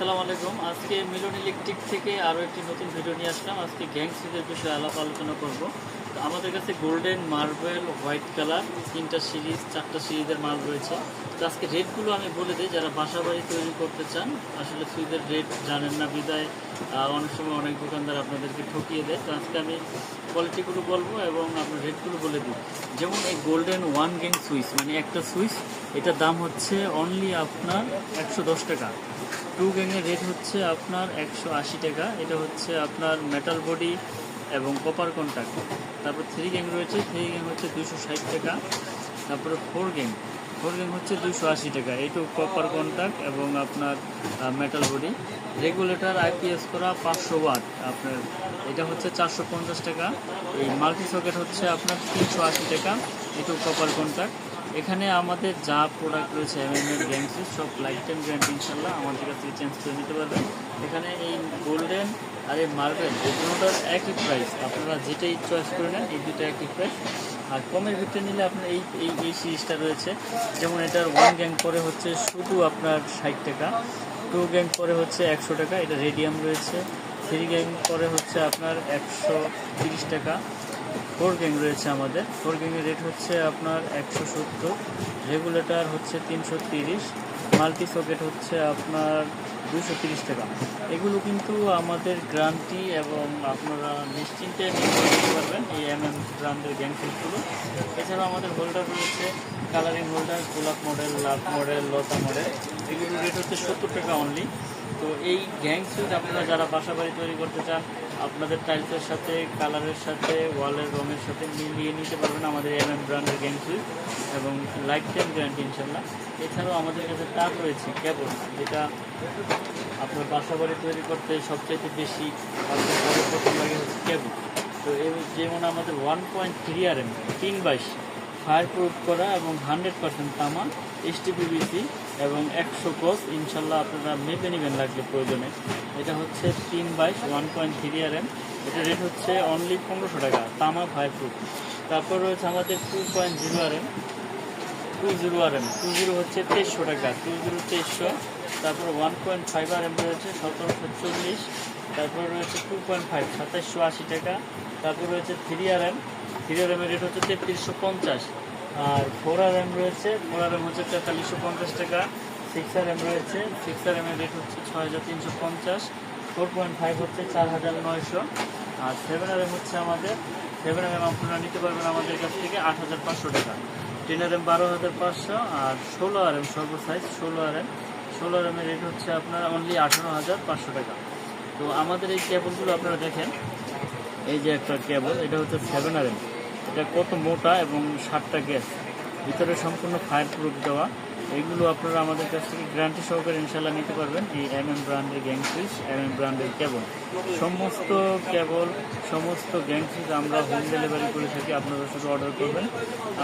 আসসালামু আলাইকুম। আজকে মিলন ইলেকট্রিক থেকে আরও একটি নতুন ভিডিও নিয়ে আসলাম। আজকে গ্যাং সিরিজের বিষয়ে আলাপ আলোচনা করব। আমাদের কাছে গোল্ডেন মার্বেল হোয়াইট কালার তিনটা সিরিজ চারটা সিরিজের মাল রয়েছে। তো আজকে রেটগুলো আমি বলে দিই, যারা বাসা বাড়ি তৈরি করতে চান, আসলে সুইচের রেট জানেন না বিদায়। অনেক সময় অনেক দোকানদার আপনাদেরকে ঠকিয়ে দেয়। তো আজকে আমি কোয়ালিটিগুলো বলব এবং আপনার রেটগুলো বলে দিই। যেমন এই গোল্ডেন ওয়ান গ্যাং সুইচ মানে একটা সুইচ এটার দাম হচ্ছে অনলি আপনার একশো দশ টাকা। টু গ্যাংয়ের রেট হচ্ছে আপনার একশো আশি টাকা। এটা হচ্ছে আপনার মেটাল বডি এবং কপার কন্ট্যাক্ট তারপর থ্রি গেম রয়েছে থ্রি গেম হচ্ছে দুশো ষাট টাকা। তারপরে ফোর গেম ফোর গেম হচ্ছে দুশো আশি টাকা। এইটু কপার কন্ট্যাক্ট এবং আপনার মেটাল বডি রেগুলেটর আইপিএস করা পাঁচশো ওয়াট আপনার, এটা হচ্ছে চারশো পঞ্চাশ টাকা। এই মাল্টি সকেট হচ্ছে আপনার তিনশো আশি টাকা। এটু কপার কন্ট্যাক্ট এখানে আমাদের যা প্রোডাক্ট রয়েছে এমএমএর গ্যাংসিস সব লাইফ টাইম গ্যারান্টি ইনশাল্লাহ আমাদের কাছ থেকে চেঞ্জ করে নিতে পারবেন। এখানে এই গোল্ডেন আর এই মার্বেল এই দুটোটার একই প্রাইস আপনারা যেটাই চয়েস করে নেন, এই দুটো একই প্রাইস আর কমের ভিতরে নিলে আপনার এই এই এই সিরিজটা রয়েছে। যেমন এটার ওয়ান গ্যাং পরে হচ্ছে শুধু আপনার ষাট টাকা। টু গ্যাং পরে হচ্ছে একশো টাকা। এটা রেডিয়াম রয়েছে। থ্রি গ্যাং পরে হচ্ছে আপনার একশো তিরিশ টাকা। ফোর গ্যাং রয়েছে আমাদের। ফোর গ্যাংয়ের রেট হচ্ছে আপনার একশো সত্তর। রেগুলেটার হচ্ছে তিনশো তিরিশ। মাল্টি সকেট হচ্ছে আপনার দুশো তিরিশ টাকা। এগুলো কিন্তু আমাদের গ্রান্টি এবং আপনারা নিশ্চিন্তে পারবেন এই এম এম ব্র্যান্ডের গ্যাং সুইচগুলো এছাড়াও আমাদের হোল্ডার রয়েছে কালারিং হোল্ডার গোলাপ মডেল লাভ মডেল লতা মডেল এগুলোর রেট হচ্ছে সত্তর টাকা অনলি তো এই গ্যাং সুইচ আপনারা যারা বাসা বাড়ি তৈরি করতে চান আপনাদের টাইলসের সাথে কালারের সাথে ওয়ালের রঙের সাথে মিলিয়ে নিতে পারবেন আমাদের এম এম ব্র্যান্ডের গ্যাং সুইচ এবং লাইফ টাইম গ্যারান্টি ইনশাল্লাহ এছাড়াও আমাদের কাছে তার রয়েছে কেবল যেটা আপনার বাসা বাড়ি তৈরি করতে সবচাইতে বেশি আপনার সর্বপ্রথম লাগে হচ্ছে কেবল তো এই যেমন আমাদের one point three R M তিন বাইশ। ফায়ার প্রুফ করা এবং হান্ড্রেড পার্সেন্ট তামা এসটিপিবিসি এবং একশো ক্রস ইনশাল্লাহ আপনারা মেপে নেবেন লাগবে প্রয়োজনে। এটা হচ্ছে তিন বাইশ one point three R M এটা রেট হচ্ছে অনলি পনেরোশো টাকা, তামা ফায়ার প্রুফ তারপর রয়েছে আমাদের two point zero R M two zero R M two zero হচ্ছে তেইশশো টাকা টু জিরো তেইশশো। তারপর one point five R M রয়েছে সতেরোশো চল্লিশ। তারপর রয়েছে টু পয়েন্ট ফাইভ সাতাশশো আশি টাকা। তারপর রয়েছে three R M three R এমের rate হচ্ছে তেত্রিশশো পঞ্চাশ, আর ফোর আর এম রয়েছে ফোর আর এম হচ্ছে তেতাল্লিশশো পঞ্চাশ টাকা সিক্স আর এম রয়েছে সিক্স আর এমের রেট হচ্ছে ছয় হাজার তিনশো পঞ্চাশ ফোর পয়েন্ট ফাইভ হচ্ছে চার হাজার নয়শো, আর সেভেন আর এম হচ্ছে আমাদের সেভেন আর এম আপনারা নিতে পারবেন আমাদের কাছ থেকে আট হাজার পাঁচশো টাকা। টেন আর এম বারো হাজার পাঁচশো, আর ষোলো আর এম সর্ব সাইজ ষোলো আর এম ষোলো আর এমের রেট হচ্ছে আপনার অনলি আঠারো হাজার পাঁচশো টাকা। তো আমাদের এই কেবলগুলো আপনারা দেখেন, এই যে একটা কেবল এটা হচ্ছে সেভেন আর এম এটা কত মোটা এবং সাতটা গ্যাস? ভিতরে সম্পূর্ণ ফায়ার প্রুফ দেওয়া। এইগুলো আপনারা আমাদের কাছ থেকে গ্যারান্টি সহকারে ইনশাল্লাহ নিতে পারবেন। এই এম এম ব্র্যান্ডের গ্যাং এম এম ব্র্যান্ডের কেবল সমস্ত কেবল সমস্ত গ্যাং আমরা হোম ডেলিভারি করে থাকি। আপনারা শুধু অর্ডার করবেন।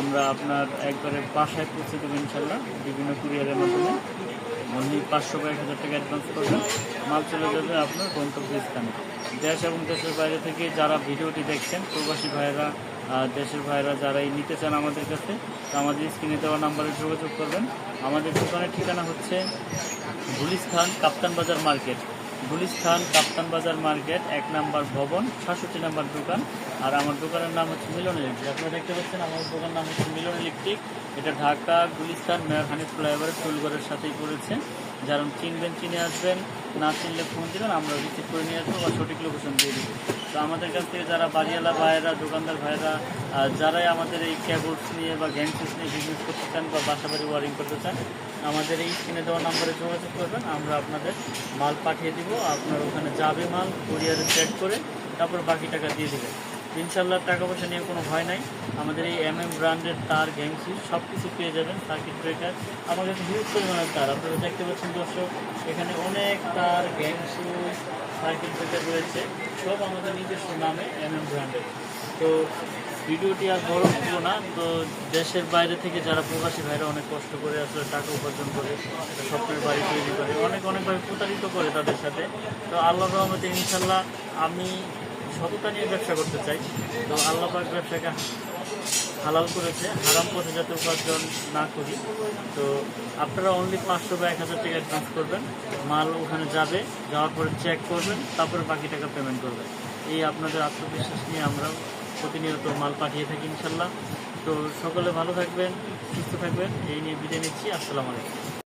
আমরা আপনার একবারে বাসায় পৌঁছে দেবো ইনশাল্লাহ বিভিন্ন কুরিয়ারের মাধ্যমে। অনলি পাঁচশো এক হাজার টাকা অ্যাডভান্স করবেন। মাল চলে যাবে আপনার গন্তব্য স্থানে দেশ এবং দেশের বাইরে থেকে যারা ভিডিওটি দেখছেন, প্রবাসী ভাইয়েরা দেশের ভাইয়েরা যারা এই নিতে চান আমাদের কাছে আমাদের স্ক্রিনে দেওয়া নাম্বারে যোগাযোগ করবেন। আমাদের দোকানের ঠিকানা হচ্ছে গুলিস্থান কাপ্তান বাজার মার্কেট। গুলিস্থান কাপ্তান বাজার মার্কেট, এক নাম্বার ভবন, সাতষট্টি নাম্বার দোকান। আর আমার দোকানের নাম হচ্ছে মিলন ইলেকট্রিক। আপনারা দেখতে পাচ্ছেন আমার দোকানের নাম হচ্ছে মিলন ইলেকট্রিক। এটা ঢাকা গুলিস্তান মেয়র হানিফ ফ্লাইওভারের টুলঘরের সাথেই পড়েছে। যারা চিনবেন, চিনে আসবেন, না চিনলে ফোন দেবেন, আমরা রিসিভ করে নিয়ে আসব বা সঠিক লোকেশন দিয়ে দেবো। তো আমাদের কাছ থেকে যারা বাড়িওয়ালা ভাইয়েরা, দোকানদার ভাইয়েরা যারাই আমাদের এই ক্যাবলস নিয়ে বা গ্যাংসিস নিয়ে বিজনেস করতে চান বা বাসা বাড়ি ওয়ারিং করতে চান, আমাদের এই স্ক্রিনে দেওয়া নাম্বারে যোগাযোগ করবেন, আমরা আপনাদের মাল পাঠিয়ে দিব। আপনার ওখানে যাবে মাল কুরিয়ারে চেক করে তারপর বাকি টাকা দিয়ে দেবেন। ইনশাল্লাহ টাকা পয়সা নিয়ে কোনো ভয় নাই। আমাদের এই এম এম ব্র্যান্ডের তার গ্যাংসি সব কিছু পেয়ে যাবেন সার্কিট ব্রেকার আমাদের কাছে হিউজ পরিমাণের তার। আপনারা দেখতে পাচ্ছেন দর্শক, এখানে অনেক তার গ্যাংসু সার্কিট ব্রেকার রয়েছে। সব আমাদের নিজস্ব নামে এম এম ব্র্যান্ডের। তো ভিডিওটি আর বড় ছিল না। তো দেশের বাইরে থেকে যারা প্রবাসী ভাইরা অনেক কষ্ট করে আসলে টাকা উপার্জন করে, স্বপ্নের বাড়ি তৈরি করে, অনেক অনেকভাবে প্রতারিত করে তাদের সাথে। তো আল্লাহ রহমতে ইনশাল্লাহ আমি সততা নিয়ে ব্যবসা করতে চাই। তো আল্লাহ পাক ব্যবসাকে হালাল করেছে, হারাম পথে যাতে উপার্জন না করি। তো আপনারা অনলি পাঁচশো বা এক হাজার টাকা অ্যাডভান্স করবেন, মাল ওখানে যাবে, যাওয়ার পরে চেক করবেন, তারপরে বাকি টাকা পেমেন্ট করবেন। এই আপনাদের আত্মবিশ্বাস নিয়ে আমরা প্রতিনিয়ত মাল পাঠিয়ে থাকি ইনশাল্লাহ। তো সকলে ভালো থাকবেন, সুস্থ থাকবেন, এই নিয়ে বিদায় নিচ্ছি, আসসালামু আলাইকুম।